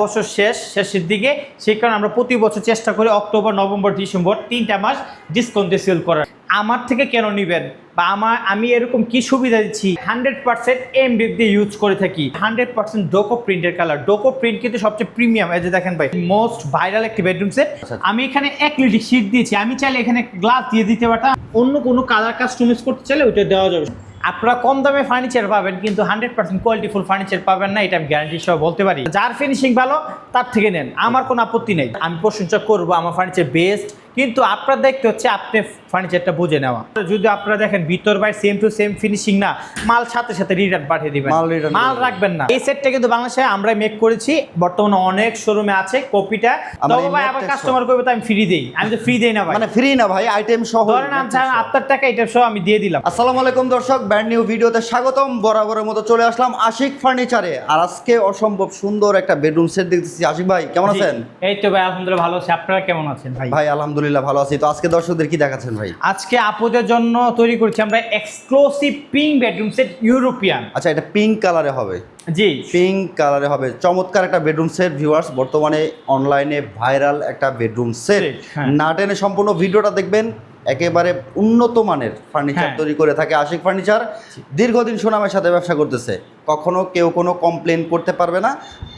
বছর শেষ শেষের দিকে। সেই কারণে আমরা প্রতি বছর চেষ্টা করি অক্টোবর নভেম্বর ডিসেম্বর তিনটা মাস ডিসকাউন্টে সেল করার। আমার থেকে কেন নেবেন? বা আমার আমি এরকম কি সুবিধা দিচ্ছি? হান্ড্রেড পার্সেন্ট এম দিয়ে ইউজ করে থাকি। হান্ড্রেড পার্সেন্ট ডোকো প্রিন্টের কালার ডোকো প্রিন্ট কিন্তু সবচেয়ে প্রিমিয়াম এই যে দেখেন ভাই মোস্ট ভাইরাল একটি বেডরুম সেট আচ্ছা। আমি এখানে এক লিটার শীট দিয়েছি। আমি চাইলে এখানে গ্লাস দিয়ে দিতে পারতাম। অন্য কোনো কালার কাস্টমাইজ করতে চাইলে ওইটা দেওয়া যাবে। আপনারা কম দামে ফার্নিচার পাবেন, কিন্তু হান্ড্রেড পার্সেন্ট কোয়ালিটিফুল ফার্নিচার পাবেন না, এটা আমি গ্যারান্টি সহ বলতে পারি। যার ফিনিশিং ভালো, তার থেকে নেন। আমার কোনো আপত্তি নেই। আমি প্রশংসা করব, আমার ফার্নিচার বেস্ট কিন্তু আপনার দায়িত্ব হচ্ছে আপনি ফার্নিচারটা বুঝে নেওয়া। যদি আপনারা দেখেন ভিতর by same to same finishing না মাল সাথে সাথে রিটার্ন পাঠিয়ে দিবেন। মাল return মাল রাখবেন না। এই সেটটা কিন্তু বাংলাদেশে আমরা মেক করেছি। বর্তমানে অনেক শোরুমে আছে কপিটা তবে ভাই আবার কাস্টমার করবে তো আমি ফ্রি দেই। আমি তো ফ্রি দেই না ভাই। মানে ফ্রি না ভাই আইটেম সহ ধরেন আপনার টাকা এটা সহ আমি দিয়ে দিলাম। আসসালামু আলাইকুম দর্শক ব্র্যান্ড নিউ ভিডিওতে স্বাগতম। বরাবরের মতো চলে আসলাম আশিক ফার্নিচারে আর আজকে অসম্ভব সুন্দর একটা বেডরুম সেট দেখতেছি। আশিক ভাই কেমন আছেন? এই তো ভাই আলহামদুলিল্লাহ ভালো আছি। আপনারা কেমন আছেন ভাই? ভাই আলহামদুলিল্লাহ ভালো আছি। তো আজকে দর্শকদের কি দেখাচ্ছেন ভাই? আজকে আপুদের জন্য তৈরি করছি আমরা exclusive pink bedroom set European আচ্ছা এটা পিঙ্ক কালারে হবে। জি। পিঙ্ক কালারে হবে। চমৎকার একটা বেডরুম সেট ভিউয়ার্স বর্তমানে অনলাইনে ভাইরাল একটা বেডরুম সেট Set, হ্যাঁ। না টেনে সম্পূর্ণ ভিডিওটা দেখবেন একেবারে উন্নত মানের ফার্নিচার হ্যাঁ। তৈরি করে থাকে আশিক ফার্নিচার দীর্ঘদিন সুনামের সাথে ব্যবসা করতেছে। কখনো কেউ কোনো কমপ্লেন করতে পারবে না।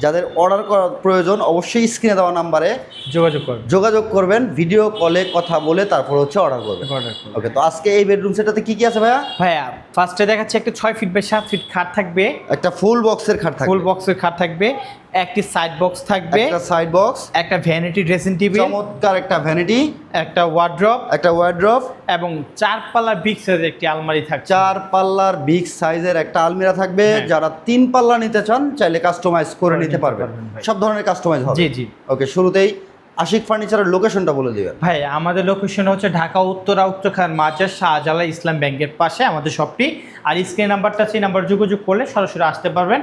যাদের অর্ডার করার প্রয়োজন অবশ্যই স্ক্রিনে দেওয়া নাম্বারে যোগাযোগ করুন যোগাযোগ করবেন ভিডিও কলে কথা বলে তারপর হচ্ছে অর্ডার করবেন। ওকে তো আজকে এই বেডরুম সেটাতে কি কি আছে ভাইয়া? ভাইয়া ফার্স্টে দেখাচ্ছি একটা ছয় ফিট বাই সাত ফিট খাট থাকবে। একটা ফুল বক্সের খাট থাকবে। ফুল বক্সের খাট থাকবে। একটি সাইড বক্স থাকবে। একটা সাইড বক্স একটা ভ্যানিটি ড্রেসিং টেবিল চমৎকার একটা ভ্যানিটি একটা ওয়ার্ড্রপ একটা ওয়ার্ড্রপ এবং চার পাল্লার বিগ সাইজের একটি আলমারি থাকছে চার পাল্লার বিগ সাইজের একটা আলমিরা থাকবে। হ্যাঁ। যারা তিন পাল্লা নিতে চান চাইলে কাস্টমাইজ করে নিতে পারবেন। সব ধরনের কাস্টমাইজ হবে। জি জি। ওকে শুরুতেই আশিক ফার্নিচারের লোকেশনটা বলে দিবেন। ভাই আমাদের লোকেশন হচ্ছে ঢাকা উত্তরা উত্তরখান মাজার শাহজালা ইসলাম ব্যাংকের পাশে আমাদের শপটি আর স্ক্রিন নাম্বারটা সেই নাম্বার যোগাযোগ করলে সরাসরি আসতে পারবেন।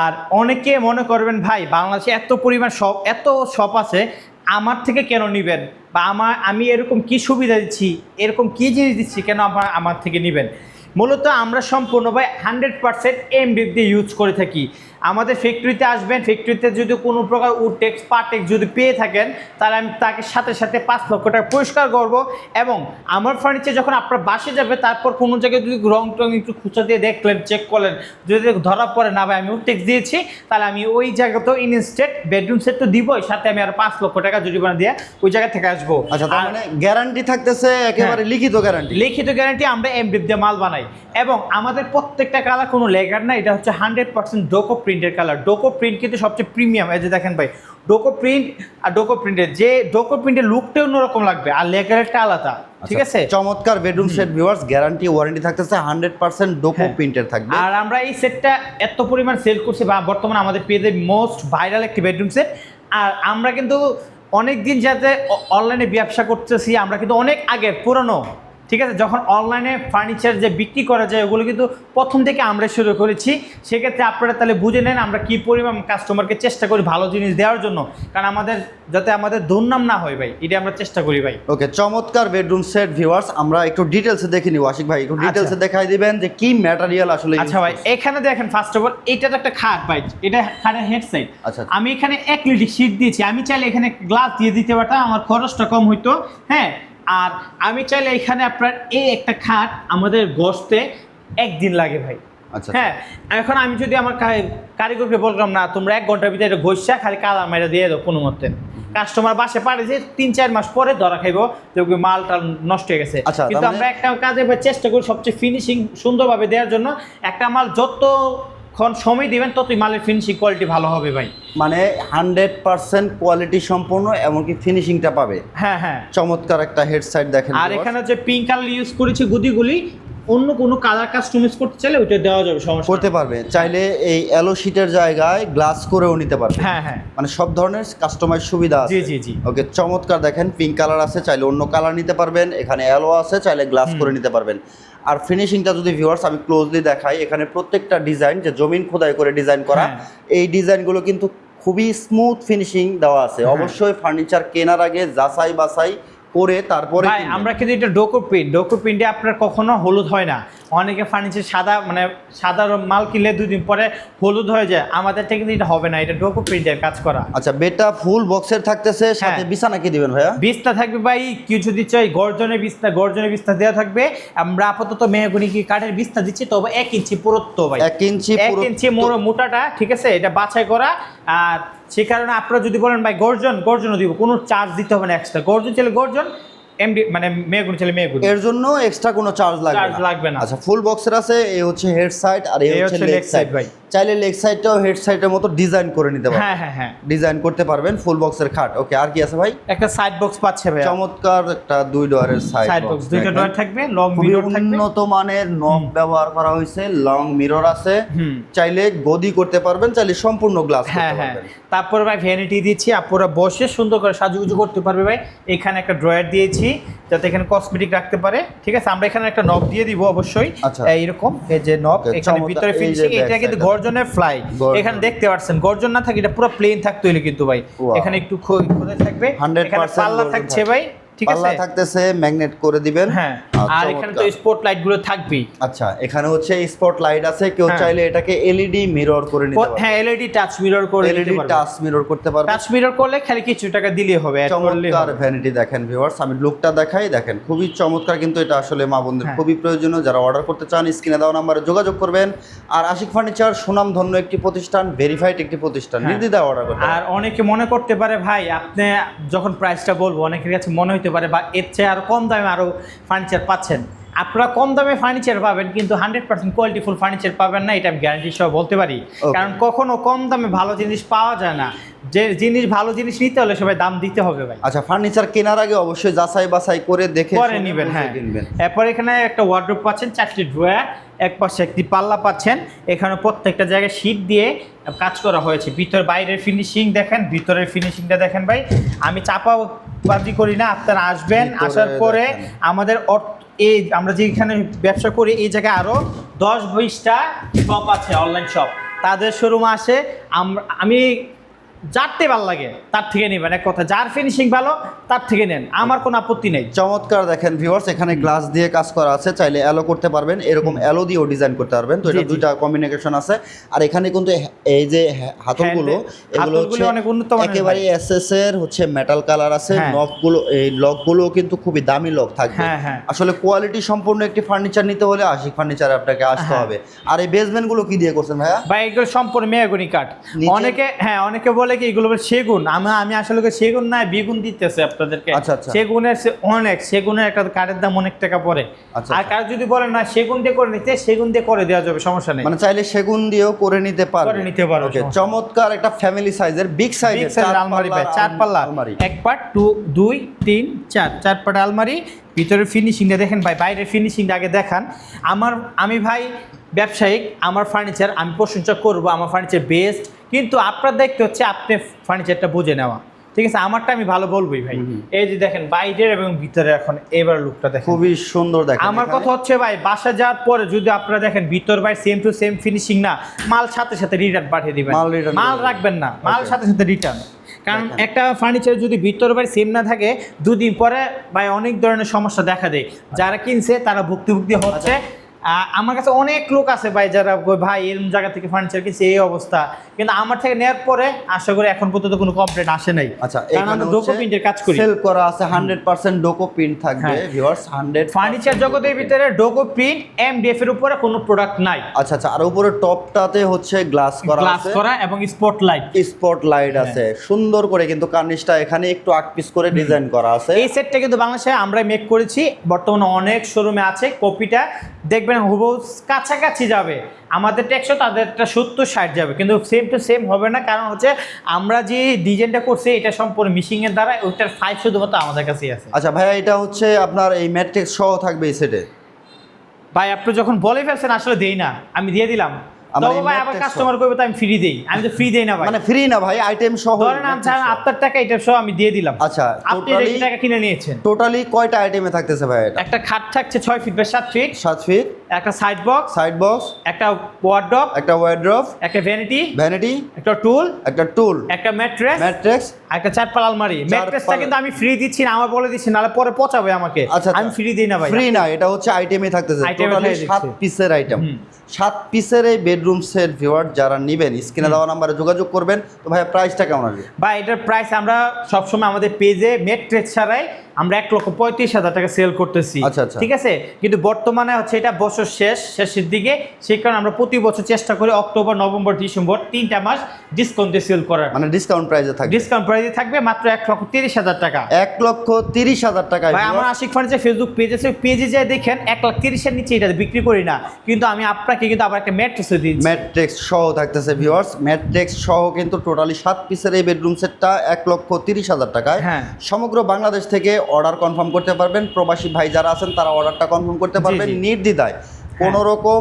আর অনেকে মনে করবেন ভাই বাংলাদেশে এত পরিমাণ শপ এত শপ আছে আমার থেকে কেন নেবেন? বা আমার আমি এরকম কি সুবিধা দিচ্ছি? এরকম কি জিনিস দিচ্ছি কেন আমার আমার থেকে নেবেন? মূলত আমরা সম্পূর্ণভাবে হান্ড্রেড পারসেন্ট এম দিয়ে ইউজ করে থাকি। আমাদের ফ্যাক্টরিতে আসবেন ফ্যাক্টরিতে যদি কোনো প্রকার উডটেক্স পার্টেক্স যদি পেয়ে থাকেন তাহলে আমি তাকে সাথে সাথে পাঁচ লক্ষ টাকা পরিষ্কার করব এবং আমার ফার্নিচার যখন আপনার বাসে যাবে তারপর কোনো জায়গায় যদি রং টং একটু খুঁচা দিয়ে দেখলেন চেক করলেন যদি ধরা পড়ে না ভাই আমি উডটেক্স দিয়েছি তাহলে আমি ওই জায়গাতেও ইনস্টেট বেডরুম সেট তো দিবই সাথে আমি আর পাঁচ লক্ষ টাকা জরিমানা দিয়ে ওই জায়গা থেকে আসব। আচ্ছা তার মানে গ্যারান্টি থাকতেছে একেবারে হ্যাঁ। লিখিত গ্যারান্টি লিখিত গ্যারান্টি আমরা এমডিএফ দিয়ে মাল বানাই। এবং আমাদের প্রত্যেকটা কালার কোনো লেগার না এটা হচ্ছে হান্ড্রেড পার্সেন্ট ডোকো প্রিন্টের কালার ডোকো প্রিন্ট কিন্তু সবচেয়ে প্রিমিয়াম এই যে দেখেন ভাই ডোকো প্রিন্ট আর ডোকো প্রিন্টের যে ডোকো প্রিন্টের লুকটা অন্যরকম লাগবে আর লেগারেরটা আলাদা ঠিক আছে? চমৎকার bedroom set viewers guarantee warranty থাকতেছে হান্ড্রেড পার্সেন্ট ডোকো। প্রিন্টের থাকবে। আর আমরা এই সেটটা এত পরিমাণ সেল করছি বা বর্তমানে আমাদের পেজের মোস্ট ভাইরাল একটি বেডরুম সেট আর আমরা কিন্তু অনেক দিন যাতে অনলাইনে ব্যবসা করতেছি আমরা কিন্তু অনেক আগে পুরনো। ঠিক আছে? যখন অনলাইনে ফার্নিচার যে বিক্রি করা যায় ওগুলো কিন্তু প্রথম থেকে আমরা শুরু করেছি। সেক্ষেত্রে আপনারা তাহলে বুঝে নেন আমরা কি পরিমাণ কাস্টমারকে চেষ্টা করি ভালো জিনিস দেওয়ার জন্য। কারণ আমাদের যাতে আমাদের দুর্নাম না হয় ভাই এটা আমরা চেষ্টা করি ভাই। ওকে চমৎকার বেডরুম সেট ভিউয়ার্স আমরা একটু ডিটেলসে দেখে নিব। আশিক ভাই একটু ডিটেলসে দেখাই দিবেন যে কি ম্যাটেরিয়াল আসলে আচ্ছা ভাই এখানে দেখেন ফার্স্ট অফ অল এটা তো একটা খাট ভাই এটা খাটের হেড সাইড আচ্ছা। আমি এখানে এক লিটি শীট দিয়েছি। আমি চাইলে এখানে গ্লাস দিয়ে দিতে পারতাম আমার খরচটা কম হইতো। হ্যাঁ? আর আমি চাইলে এখানে আপনার এই একটা খাট আমাদের গোস্তে একদিন লাগে ভাই। আচ্ছা হ্যাঁ এখন আমি যদি আমার কারিগরকে বললাম না তোমরা এক ঘণ্টার ভিতরে এটা ঘষা খালি কালা মেরে দিয়ে দাও কোনো মতে। কাস্টমার বাসে পারে যে তিন চার মাস পরে ধরা খাইবো দেখবি মালটা নষ্ট হয়ে গেছে। আচ্ছা, কিন্তু মানে- আমরা একটা কাজে চেষ্টা করি সবচেয়ে ফিনিশিং সুন্দরভাবে দেওয়ার জন্য। একটা মাল যতক্ষণ সময় দিবেন ততই মালের ফিনিশিং কোয়ালিটি ভালো হবে ভাই। মানে হান্ড্রেড পার্সেন্ট কোয়ালিটি সম্পূর্ণ এমনকি ফিনিশিংটা পাবে। হ্যাঁ হ্যাঁ। চমৎকার একটা হেড সাইড দেখেন আর এখানে যে পিঙ্ক কালার ইউজ করেছি গুদিগুলি অন্য কোনো কালার কাস্টমাইজ করতে চাইলে ওইটা দেওয়া যাবে সমস্যা করতে পারবে। চাইলে এই অ্যালো শিটের জায়গায় গ্লাস করেও নিতে পারবে। হ্যাঁ হ্যাঁ। মানে সব ধরনের কাস্টমাইজ সুবিধা আছে। জি জি জি। ওকে চমৎকার দেখেন পিঙ্ক কালার আছে চাইলে অন্য কালার নিতে পারবেন। এখানে অ্যালো আছে চাইলে গ্লাস করে নিতে পারবেন। আর ফিনিশিংটা যদি ভিউয়ার্স আমি ক্লোজলি দেখাই এখানে প্রত্যেকটা ডিজাইন যে জমিন খোদাই করে ডিজাইন করা হ্যাঁ। এই ডিজাইনগুলো কিন্তু খুবই স্মুথ ফিনিশিং দেওয়া আছে হ্যাঁ। অবশ্যই ফার্নিচার কেনার আগে যাচাই বাছাই করে তারপরে ভাই আমরা কিন্তু এটা ডোকো প্রিন্ট। ডোকো প্রিন্টে আপনার কখনো হলুদ হয় না। অনেকে ফার্নিচার সাদা মানে সাদা মাল কিনলে দুই দিন পরে হলুদ হয়ে যায়। আমাদেরটা কিন্তু এটা হবে না এটা ডোকো প্রিন্টের কাজ করা। আচ্ছা বেটা ফুল বক্সের থাকতেছে সাথে হ্যাঁ। বিছানা কি দিবেন ভাইয়া? বিছনা থাকবে ভাই কেউ যদি চাই গর্জনের বিছনা গর্জনের বিছনা দেওয়া থাকবে। আমরা আপাতত মেহগুনি কি কাঠের বিছনা দিচ্ছি তবে এক ইঞ্চি পুরুত্ব ভাই। এক ইঞ্চি এক ইঞ্চি মোটাটা ঠিক আছে? এটা বাছাই করা আর সে কারণে আপনারা যদি বলেন, ভাই গর্জন, গর্জনও দিব। কোনো চার্জ দিতে হবে না এক্সট্রা গর্জন চাইলে গর্জন এমডি মানে মেয়ে মেয়েগুনি চাইলে মেয়েগুনি এর জন্য এক্সট্রা কোনো চার্জ লাগবে Charge লাগবে না। আচ্ছা ফুল বক্সের আছে এই হচ্ছে হেড সাইড আর এই হচ্ছে লেগ সাইড ভাই। চাইলে লেগ সাইডটাও হেড সাইডের মতো ডিজাইন করে নিতে পারবেন। হ্যাঁ হ্যাঁ হ্যাঁ। ডিজাইন করতে পারবেন ফুল বক্সের খাট। ওকে আর কি আছে ভাই? একটা সাইড বক্স পাচ্ছে ভাই চমৎকার একটা দুই ডোয়ারের সাইড সাইড বক্স দুইটা ডোর থাকবে লং মিরর থাকবে। উন্নত মানের নব ব্যবহার করা হয়েছে লং মিরর আছে। চাইলে গদি করতে পারবেন চাইলে সম্পূর্ণ গ্লাস হ্যাঁ হ্যাঁ। তারপরে ভাই ভ্যানিটি দিয়েছি আপনারা বসে সুন্দর করে সাজুগুজু করতে পারবে ভাই। এখানে একটা ড্রয়ার দিয়েছি যাতে এখানে কসমেটিক রাখতে পারে। ঠিক আছে? আমরা এখানে একটা নব দিয়ে দিব অবশ্যই। আচ্ছা। এইরকম এই যে নব এখানে ভিতরে ফিনিশিং এটা কিন্তু। গর্জনের ফ্লাই এখানে দেখতে পাচ্ছেন গর্জন না থাকে এটা পুরো প্লেন থাকতো হইলে কিন্তু ভাই। এখানে একটু খোদা থাকবে। 100% এখানে পাল্লা থাকছে ভাই ঠিক আছে? পাল্লা থাকতেছে ম্যাগনেট করে দিবেন। হ্যাঁ। আর এখানে তো স্পট লাইটগুলো থাকবেই। আচ্ছা এখানে হচ্ছে স্পট লাইট আছে কেউ হ্যাঁ। চাইলে এটাকে এলইডি মিরর করে নিতে পারবে। হ্যাঁ এলইডি টাচ মিরর করে এলইডি টাচ মিরর করতে পারবে। টাচ মিরর করলে খালি কিছু টাকা দিলেই হবে চমৎকার ভ্যানিটি দেখেন ভিউয়ার্স আমি লুকটা দেখাই দেখেন খুবই চমৎকার কিন্তু এটা আসলে মা বোনদের হ্যাঁ। খুবই প্রয়োজনীয় যারা অর্ডার করতে চান স্ক্রিনে দেওয়া নাম্বারে যোগাযোগ করবেন। আর আশিক ফার্নিচার সুনামধন্য একটি প্রতিষ্ঠান ভেরিফাইড একটি প্রতিষ্ঠান হ্যাঁ। নির্দ্বিধায় অর্ডার করতে আর অনেকে মনে করতে পারে ভাই আপনি যখন প্রাইসটা বলব অনেকের কাছে মনে হতে পারে বা এর চেয়ে আরও কম দামে আরও ফার্নিচার পাচ্ছেন। আপনারা কম দামে ফার্নিচার পাবেন কিন্তু hundred percent quality full furniture পাবেন না এটা আমি গ্যারান্টি সহ বলতে পারি। কারণ কখনো কম দামে ভালো জিনিস পাওয়া যায় না। যে জিনিস ভালো জিনিস নিতে হলে সবাই দাম দিতে হবে ভাই। আচ্ছা ফার্নিচার কেনার আগে অবশ্যই যাচাই বাছাই করে দেখে পরে নেবেন হ্যাঁ। এরপর এখানে একটা ওয়ার্ড্রোপ পাচ্ছেন চারটি ড্রয়ার এক পাশে একটি পাল্লা পাচ্ছেন। এখানে প্রত্যেকটা জায়গায় শীট দিয়ে কাজ করা হয়েছে। ভিতর বাইরের ফিনিশিং দেখেন ভিতরের ফিনিশিংটা দেখেন ভাই। আমি চাপা বাজি করি না আপনারা আসবেন আসার পরে আমাদের এই আমরা যেখানে ব্যবসা করি এই জায়গায় আরও দশ বিশটা শপ আছে অনলাইন শপ তাদের শোরুম আসে আমি যারতে ভালো লাগে তার থেকে নেবেন। এক কথা যার ফিনিশিং ভালো তার থেকে নেন। আমার কোনো আপত্তি নেই। চমৎকার দেখেন ভিউয়ার্স এখানে গ্লাস দিয়ে কাজ করা আছে চাইলে অ্যালো করতে পারবেন। এরকম অ্যালো দিয়েও ডিজাইন করতে পারবেন। তো এটা দুইটা কম্বিনেশন আছে। আর এখানে কিন্তু এই যে হ্যা- হাতলগুলো এগুলো হচ্ছে অনেক উন্নত একেবারে ভাই। এসএস এর হচ্ছে মেটাল কালার আছে। হ্যাঁ। লকগুলো এই লকগুলো কিন্তু খুবই দামি লক থাকবে। হ্যাঁ, হ্যাঁ। আসলে কোয়ালিটি সম্পূর্ণ একটি ফার্নিচার নিতে হলে আশিক ফার্নিচার আপনাকে আসতে হ্যাঁ। হবে। আর এই বেসমেন্টগুলো কি দিয়ে করছেন ভাইয়া? বা এগুলো সম্পূর্ণ মেয়াগুনি কাঠ। অনেকে হ্যাঁ অনেকে বলে কি এগুলো সেগুন। আমি আমি আসলে সেগুন না বেগুন দিতেছে আপনাদেরকে। আচ্ছা, আচ্ছা। সেগুনের অনেক সেগুনের একটা কাঠের দাম অনেক টাকা পড়ে। আচ্ছা, আর। কার যদি বলেন না সেগুন দিয়ে করে নিতে সেগুন দিয়ে করে দেওয়া যাবে সমস্যা নেই। মানে চাইলে সেগুন দিয়েও করে নিতে পারবে। করে নিতে পারো ওকে চমৎকার একটা ফ্যামিলি সাইজের বিগ সাইজের আলমারি ভাই চার পাল্লা আলমারি। এক পাট টু দুই তিন চার চার পাট আলমারি। ভিতরের ফিনিশিংটা দেখেন ভাই বাইরের ফিনিশিংটা আগে দেখান। আমার আমি ভাই ব্যবসায়িক আমার ফার্নিচার আমি প্রশংসা করব আমার ফার্নিচার বেস্ট কিন্তু আপনার দায়িত্ব হচ্ছে আপনি ফার্নিচারটা বুঝে নেওয়া। ঠিক আছে? আমারটা আমি ভালো বলবোই ভাই। এই যে দেখেন বাইরের এবং ভিতরে এখন এবার লুকটা দেখেন। খুবই সুন্দর দেখেন আমার কথা হচ্ছে ভাই বাসা যাওয়ার পরে যদি আপনারা দেখেন ভিতর ভাই সেম টু সেম ফিনিশিং না মাল সাথে সাথে রিটার্ন পাঠিয়ে দিবেন। মাল রাখবেন না মাল সাথে সাথে রিটার্ন কারণ একটা ফার্নিচার যদি ভিতর ভাই সেম না থাকে দুদিন পরে ভাই অনেক ধরনের সমস্যা দেখা দেয়। যারা কিনছে তারা ভুক্তি হচ্ছে। আহ, আমার কাছে অনেক লোক আছে ভাই যারা ভাই এরকম জায়গা থেকে ফার্নিচার কিনছে এই অবস্থা। কিন্তু আমার থেকে নেওয়ার পরে আশা করি এখন পর্যন্ত কোনো কমপ্লেন আসে নাই। আচ্ছা ডোকো প্রিন্টের কাজ করি। সেল করা আছে 100% ডোকো প্রিন্ট থাকবে হ্যাঁ। ভিউয়ার্স 100 ফার্নিচার জগতের ভিতরে ডোকো প্রিন্ট এমডিএফ এর উপরে কোনো প্রোডাক্ট নাই। আচ্ছা আচ্ছা আর উপরে টপটাতে হচ্ছে গ্লাস করা গ্লাস করা এবং স্পটলাইট স্পট লাইট হ্যাঁ। আছে। সুন্দর করে কিন্তু কার্নিশটা এখানে একটু আকপিস করে ডিজাইন করা আছে। এই সেটটা কিন্তু বাংলাদেশে আমরা মেক করেছি। বর্তমানে অনেক শোরুমে আছে। কপিটা দেখবেন হুবহু কাছাকাছি যাবে। আমাদের একশো তাদেরটা সত্তর ষাট যাবে। কিন্তু সেম টু সেম হবে না। কারণ হচ্ছে আমরা যে ডিজাইনটা করছি এটা সম্পূর্ণ মিশিংয়ের দ্বারা ওইটার ফাইভ শুধুমাত্র আমাদের কাছেই আছে। আচ্ছা ভাইয়া এটা হচ্ছে আপনার এই ম্যাট্রিক্স সহ থাকবে এই সেটে ভাই আপনি যখন বলে ফেলছেন আসলে দেই না। আমি দিয়ে দিলাম। ভাই আবার কাস্টমার আমি ফ্রি দেই। আমি তো ফ্রি দেই না ভাই। মানে ফ্রি না ভাই আইটেম সহ ধরেন আমি আপনার টাকা এটা সহ আমি দিয়ে দিলাম। আচ্ছা আপনি এই টাকা কিনে নিয়েছেন। টোটালি কয়টা আইটেমে থাকতেছে ভাই এটা? একটা খাট থাকছে ফিট ফিট ফিট একটা সাইড বক্স সাইড বক্স একটা ওয়ার্ড্রপ একটা ওয়ার্ড্রপ একটা ভ্যানিটি ভ্যানিটি একটা টুল একটা টুল একটা ম্যাট্রেস একটা চারপাল আলমারি। ম্যাট্রেসটা কিন্তু আমি ফ্রি দিচ্ছি না আমার বলে দিচ্ছি নাহলে পরে পচাবে আমাকে। আচ্ছা আমি ফ্রি দিই না ভাই। ফ্রি না এটা হচ্ছে আইটেমে থাকতেছে। টোটালি থাকতেছে। পিসের আইটেম। সাত পিসের এই বেডরুম সেট ভিউয়ার যারা নেবেন স্ক্রিনে দেওয়া নাম্বারে যোগাযোগ করবেন। তো ভাই প্রাইসটা কেমন আসবে? বা এটার প্রাইস আমরা সবসময় আমাদের পেজে ম্যাট্রেস ছাড়াই আমরা এক লক্ষ পঁয়ত্রিশ হাজার টাকা সেল করতেছি। আচ্ছা, আচ্ছা। ঠিক আছে? কিন্তু বর্তমানে হচ্ছে এটা বছর শেষ শেষের দিকে। সেই কারণে আমরা প্রতি বছর চেষ্টা করি অক্টোবর নভেম্বর ডিসেম্বর তিনটা মাস ডিসকাউন্ট দিয়ে সেল করার। মানে ডিসকাউন্ট প্রাইসে থাকবে। ডিসকাউন্ট প্রাইসে থাকবে মাত্র এক লক্ষ তিরিশ হাজার টাকা। এক লক্ষ তিরিশ হাজার টাকায় ভাই আমার আশিক ফার্নিচার ফেসবুক পেজ আছে। পেজে যায় দেখেন এক লাখ তিরিশের নিচে এটা বিক্রি করি না। কিন্তু আমি আপনাকে কিন্তু আবার একটা ম্যাট্রেস দিচ্ছি ম্যাট্রেস সহ থাকতেছে ভিউয়ার্স ম্যাট্রেস সহ কিন্তু টোটালি সাত পিসের এই বেডরুম সেটটা এক লক্ষ তিরিশ হাজার টাকায়। হ্যাঁ। সমগ্র বাংলাদেশ থেকে অর্ডার কনফার্ম করতে পারবেন। প্রবাসী ভাই যারা আছেন তারা অর্ডারটা কনফার্ম করতে পারবেন। নির্দ্বিধায়। কোনো রকম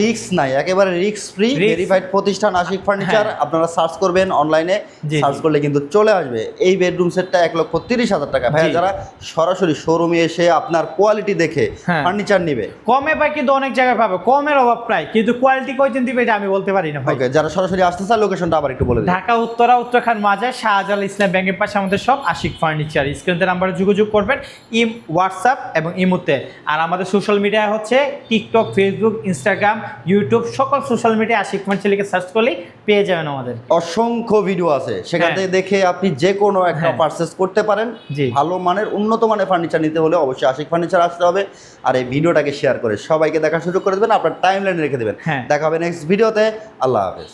রিস্ক নাই একেবারে রিস্ক ফ্রি ভেরিফাইড প্রতিষ্ঠান আশিক ফার্নিচার হ্যাঁ। আপনারা সার্চ করবেন অনলাইনে সার্চ করলে কিন্তু চলে আসবে। এই বেডরুম সেটটা এক লক্ষ তিরিশ হাজার টাকা। ভাই যারা সরাসরি শোরুমে এসে আপনার কোয়ালিটি দেখে হ্যাঁ। ফার্নিচার নিবে। কমে পাই কিন্তু অনেক জায়গায় পাবে। কমের অভাব প্রায় কিন্তু কোয়ালিটি কয়জন দিবে এটা আমি বলতে পারি না ওকে যারা সরাসরি আসতে চায় লোকেশনটা আবার একটু বলে দিন ঢাকা উত্তরা উত্তরখান মাজার শাহজালাল ইসলাম ব্যাংকের পাশে আমাদের সব আশিক ফার্নিচার স্ক্রিনের নাম্বারে যোগাযোগ করবেন ইম হোয়াটসঅ্যাপ এবং ইমোতে। আর আমাদের সোশ্যাল মিডিয়া হচ্ছে টিকটক ফেসবুক ইনস্টাগ্রাম ইউটিউব সকল সোশ্যাল মিডিয়া আশিক ফার্নিচার লিখে সার্চ করলেই পেয়ে যাবেন আমাদের অসংখ্য ভিডিও আছে সেখান হ্যাঁ। থেকে দেখে আপনি যে কোনো একটা হ্যাঁ। পারচেস করতে পারেন। ভালো মানের উন্নত মানের ফার্নিচার নিতে হলে অবশ্যই আশিক ফার্নিচার আসতে হবে আর এই ভিডিওটাকে শেয়ার করে সবাইকে দেখার সুযোগ করে দেবেন আপনার টাইম লাইনে রেখে দেবেন হ্যাঁ। দেখা হবে নেক্সট ভিডিওতে আল্লাহ হাফেজ